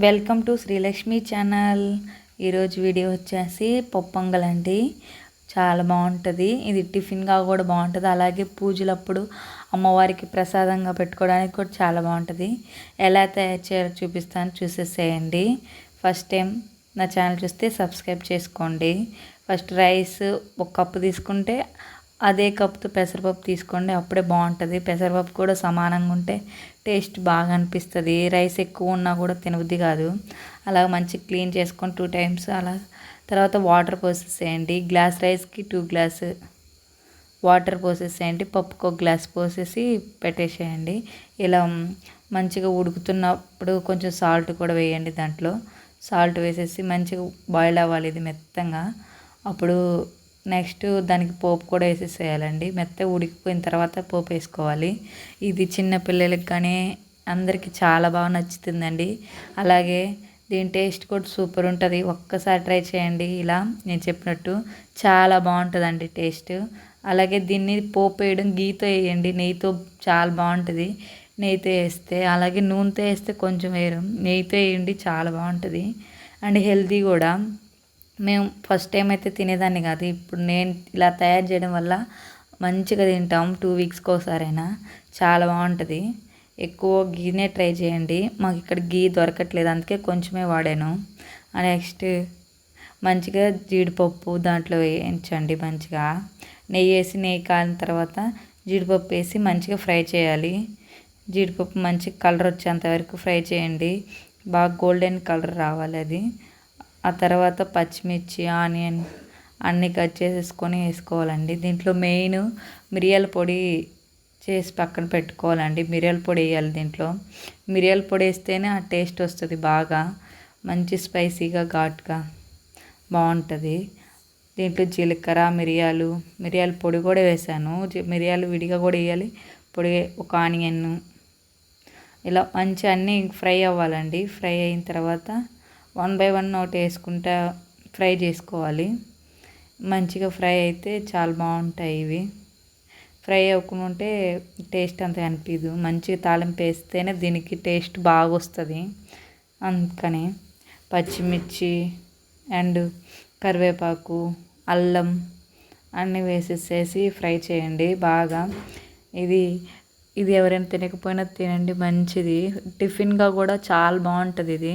Welcome to Srilakshmi channel. ఈరోజు video వచ్చేసి పొప్పొంగల్ అండి. చాలా బాగుంటుంది. ఇది టిఫిన్గా కూడా బాగుంటుంది. అలాగే పూజలప్పుడు అమ్మవారికి ప్రసాదంగా పెట్టుకోవడానికి కూడా చాలా బాగుంటుంది. ఎలా తయారు చేయాలో చూపిస్తాను. చూసేసేయండి. ఫస్ట్ టైం నా ఛానల్ చూస్తే సబ్స్క్రైబ్ చేసుకోండి. ఫస్ట్ రైస్ ఒక కప్పు తీసుకుంటే అదే కప్తో పెసరపప్పు తీసుకోండి. అప్పుడే బాగుంటుంది. పెసరపప్పు కూడా సమానంగా ఉంటే టేస్ట్ బాగా అనిపిస్తుంది. రైస్ ఎక్కువ ఉన్నా కూడా తినబుద్ధి కాదు. అలా మంచి క్లీన్ చేసుకొని టూ టైమ్స్ అలా తర్వాత వాటర్ పోసేసేయండి. గ్లాస్ రైస్కి టూ గ్లాస్ వాటర్ పోసేసేయండి. పప్పుకు ఒక గ్లాస్ పోసేసి పెట్టేసేయండి. ఇలా మంచిగా ఉడుకుతున్నప్పుడు కొంచెం సాల్ట్ కూడా వేయండి దాంట్లో. సాల్ట్ వేసేసి మంచిగా బాయిల్ అవ్వాలి ఇది మెత్తంగా. అప్పుడు నెక్స్ట్ దానికి పోపు కూడా వేసేసేయాలండి. మెత్త ఉడికిపోయిన తర్వాత పోపు వేసుకోవాలి. ఇది చిన్న పిల్లలకి కానీ అందరికీ చాలా బాగా నచ్చుతుందండి. అలాగే దీని టేస్ట్ కూడా సూపర్ ఉంటుంది. ఒక్కసారి ట్రై చేయండి. ఇలా నేను చెప్పినట్టు చాలా బాగుంటుందండి టేస్ట్. అలాగే దీన్ని పోపు వేయడం గీతో వేయండి. నెయ్యితో చాలా బాగుంటుంది. నెయ్యితో వేస్తే అలాగే నూనెతో వేస్తే కొంచెం వేరు. నెయ్యితో వేయండి చాలా బాగుంటుంది. అండ్ హెల్తీ కూడా. మేము ఫస్ట్ టైం అయితే తినేదాన్ని కాదు. ఇప్పుడు నేను ఇలా తయారు చేయడం వల్ల మంచిగా తింటాం. టూ వీక్స్కి ఒకసారైనా చాలా బాగుంటుంది. ఎక్కువ గీనే ట్రై చేయండి. మాకు ఇక్కడ గీ దొరకట్లేదు. అందుకే కొంచెమే వాడాను. నెక్స్ట్ మంచిగా జీడిపప్పు దాంట్లో వేయించండి మంచిగా. నెయ్యి వేసి నెయ్యి కాలిన తర్వాత జీడిపప్పు వేసి మంచిగా ఫ్రై చేయాలి. జీడిపప్పు మంచి కలర్ వచ్చేంత వరకు ఫ్రై చేయండి. బాగా గోల్డెన్ కలర్ రావాలి అది. ఆ తర్వాత పచ్చిమిర్చి ఆనియన్ అన్నీ కట్ చేసేసుకొని వేసుకోవాలండి. దీంట్లో మెయిన్ మిరియాల పొడి చేసి పక్కన పెట్టుకోవాలండి. మిరియాల పొడి వేయాలి దీంట్లో. మిరియాల పొడి వేస్తేనే ఆ టేస్ట్ వస్తుంది బాగా. మంచి స్పైసీగా ఘాట్గా బాగుంటుంది. దీంట్లో జీలకర్ర మిరియాలు మిరియాల పొడి కూడా వేసాను. మిరియాలు విడిగా కూడా వేయాలి. పొడి ఒక ఆనియన్. ఇలా మంచి అన్నీ ఫ్రై అవ్వాలండి. ఫ్రై అయిన తర్వాత వన్ బై వన్ ఒకటి వేసుకుంటా ఫ్రై చేసుకోవాలి. మంచిగా ఫ్రై అయితే చాలా బాగుంటాయి ఇవి. ఫ్రై అవ్వకుండా ఉంటే టేస్ట్ అంత అనిపించదు మంచిగా తాలింపు వేస్తేనే దీనికి టేస్ట్ బాగా వస్తుంది. అందుకని పచ్చిమిర్చి అండ్ కరివేపాకు అల్లం అన్నీ వేసేసేసి ఫ్రై చేయండి బాగా. ఇది ఇది ఎవరైనా తినకపోయినా తినండి మంచిది. టిఫిన్గా కూడా చాలా బాగుంటుంది ఇది.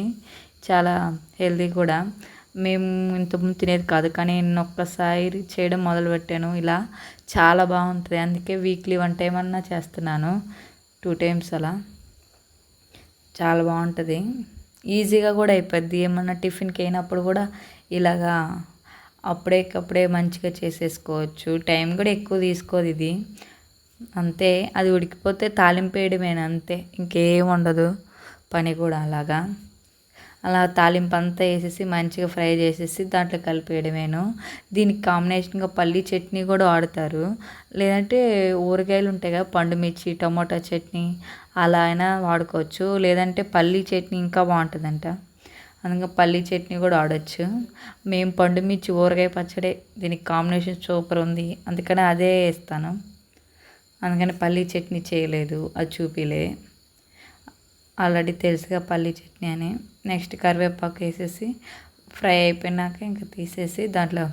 చాలా హెల్దీ కూడా. మేము ఇంతకుముందు తినేది కాదు కానీ నేను ఒక్కసారి చేయడం మొదలుపెట్టాను. ఇలా చాలా బాగుంటుంది. అందుకే వీక్లీ వన్ టైం అన్నా చేస్తున్నాను. టూ టైమ్స్ అలా. చాలా బాగుంటుంది. ఈజీగా కూడా అయిపోద్ది. ఏమన్నా టిఫిన్కి అయినప్పుడు కూడా ఇలాగా అప్పుడేకప్పుడే మంచిగా చేసేసుకోవచ్చు. టైం కూడా ఎక్కువ తీసుకోదు ఇది. అంతే. అది ఉడికిపోతే తాలింపు వేయడమేనా? అంతే. ఇంకేం ఉండదు. పని కూడా అలాగా. అలా తాలింపు అంతా వేసేసి మంచిగా ఫ్రై చేసేసి దాంట్లో కలిపేయడమేను. దీనికి కాంబినేషన్గా పల్లీ చట్నీ కూడా వాడతారు. లేదంటే ఊరగాయలు ఉంటాయి కదా పండు మిర్చి టమోటా చట్నీ అలా అయినా వాడుకోవచ్చు. లేదంటే పల్లీ చట్నీ ఇంకా బాగుంటుందంట. అందుకే పల్లీ చట్నీ కూడా వాడచ్చు. మేము పండు మిర్చి ఊరగాయ పచ్చడే దీనికి కాంబినేషన్ సూపర్ ఉంది. అందుకని అదే వేస్తాను. అందుకని పల్లీ చట్నీ చేయలేదు. అది చూపిలే. ఆల్రెడీ తెలుసుగా పల్లీ చట్నీ అని. నెక్స్ట్ కరివేపాకు వేసేసి ఫ్రై అయిపోయినాక ఇంకా తీసేసి దాంట్లో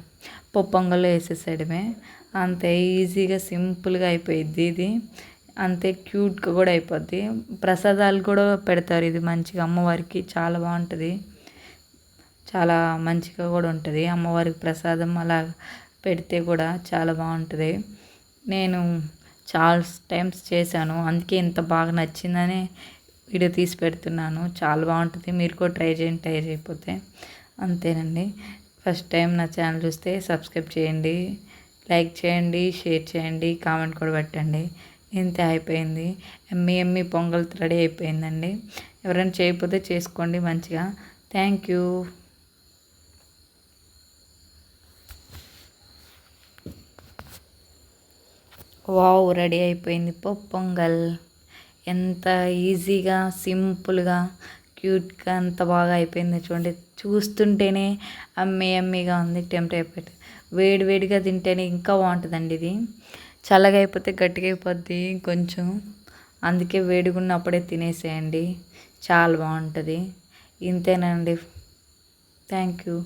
పొప్పొంగల్లో వేసేసేయడమే. అంతే ఈజీగా సింపుల్గా అయిపోయిద్ది ఇది. అంతే క్యూట్గా కూడా అయిపోద్ది. ప్రసాదాలు కూడా పెడతారు ఇది మంచిగా అమ్మవారికి చాలా బాగుంటుంది. చాలా మంచిగా కూడా ఉంటుంది. అమ్మవారికి ప్రసాదం అలా పెడితే కూడా చాలా బాగుంటుంది. నేను చాలా టైమ్స్ చేశాను. అందుకే ఇంత బాగా నచ్చిందని వీడియో తీసి పెడుతున్నాను. చాలా బాగుంటుంది. మీరు కూడా ట్రై చేయండి. ట్రై చేయకపోతే అంతేనండి. ఫస్ట్ టైం నా ఛానల్ చూస్తే సబ్స్క్రైబ్ చేయండి. లైక్ చేయండి. షేర్ చేయండి. కామెంట్ కూడా పెట్టండి. ఇంత అయిపోయింది. ఎమ్మి ఎమ్మి పొంగల్ రెడీ అయిపోయిందండి. ఎవరైనా చేయకపోతే చేసుకోండి మంచిగా. Thank you. వావ్ రెడీ అయిపోయింది పొంగల్. ఎంత ఈజీగా సింపుల్గా క్యూట్గా అంత బాగా అయిపోయింది చూడండి. చూస్తుంటేనే అమ్మే అమ్మీగా ఉంది టెంప్ట్ అయిపోయి వేడి వేడిగా తింటేనే ఇంకా బాగుంటుందండి ఇది. చల్లగా అయిపోతే గట్టిగా అయిపోద్ది కొంచెం. అందుకే వేడిగా ఉన్నప్పుడే తినేసేయండి. చాలా బాగుంటుంది. ఇంతేనండి. Thank you.